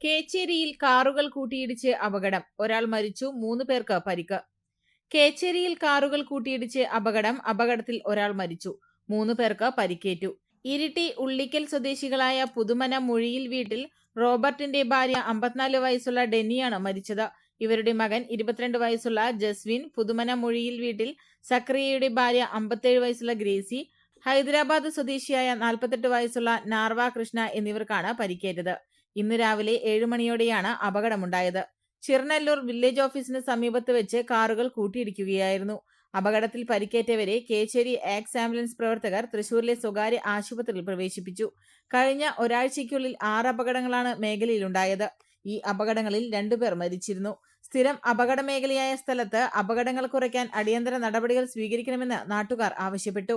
കേച്ചേരിയിൽ കാറുകൾ കൂട്ടിയിടിച്ച് അപകടം. ഒരാൾ മരിച്ചു മൂന്ന് പേർക്ക് പരിക്ക്. കേച്ചേരിയിൽ കാറുകൾ കൂട്ടിയിടിച്ച് അപകടം അപകടത്തിൽ ഒരാൾ മരിച്ചു മൂന്ന് പേർക്ക് പരിക്കേറ്റു. ഇരിട്ടി ഉള്ളിക്കൽ സ്വദേശികളായ പുതുമന മൊഴിയിൽ വീട്ടിൽ റോബർട്ടിന്റെ ഭാര്യ അമ്പത്തിനാല് വയസ്സുള്ള ഡെന്നിയാണ് മരിച്ചത്. ഇവരുടെ മകൻ ഇരുപത്തിരണ്ട് വയസ്സുള്ള ജസ്വിൻ പുതുമന മൊഴിയിൽ വീട്ടിൽ സക്രിയയുടെ ഭാര്യ അമ്പത്തേഴ് വയസ്സുള്ള ഗ്രേസി ഹൈദരാബാദ് സ്വദേശിയായ നാൽപ്പത്തെട്ട് വയസ്സുള്ള നാർവ കൃഷ്ണ എന്നിവർക്കാണ് പരിക്കേറ്റത്. ഇന്ന് രാവിലെ ഏഴ് മണിയോടെയാണ് അപകടമുണ്ടായത്. ചിറനല്ലൂർ വില്ലേജ് ഓഫീസിന് സമീപത്ത് വെച്ച് കാറുകൾ കൂട്ടിയിടിക്കുകയായിരുന്നു. അപകടത്തിൽ പരിക്കേറ്റവരെ കേച്ചേരി ആക്സ് ആംബുലൻസ് പ്രവർത്തകർ തൃശൂരിലെ സ്വകാര്യ ആശുപത്രിയിൽ പ്രവേശിപ്പിച്ചു. കഴിഞ്ഞ ഒരാഴ്ചയ്ക്കുള്ളിൽ ആറ് അപകടങ്ങളാണ് മേഖലയിലുണ്ടായത്. ഈ അപകടങ്ങളിൽ രണ്ടുപേർ മരിച്ചിരുന്നു. സ്ഥിരം അപകട മേഖലയായ സ്ഥലത്ത് അപകടങ്ങൾ കുറയ്ക്കാൻ അടിയന്തര നടപടികൾ സ്വീകരിക്കണമെന്ന് നാട്ടുകാർ ആവശ്യപ്പെട്ടു.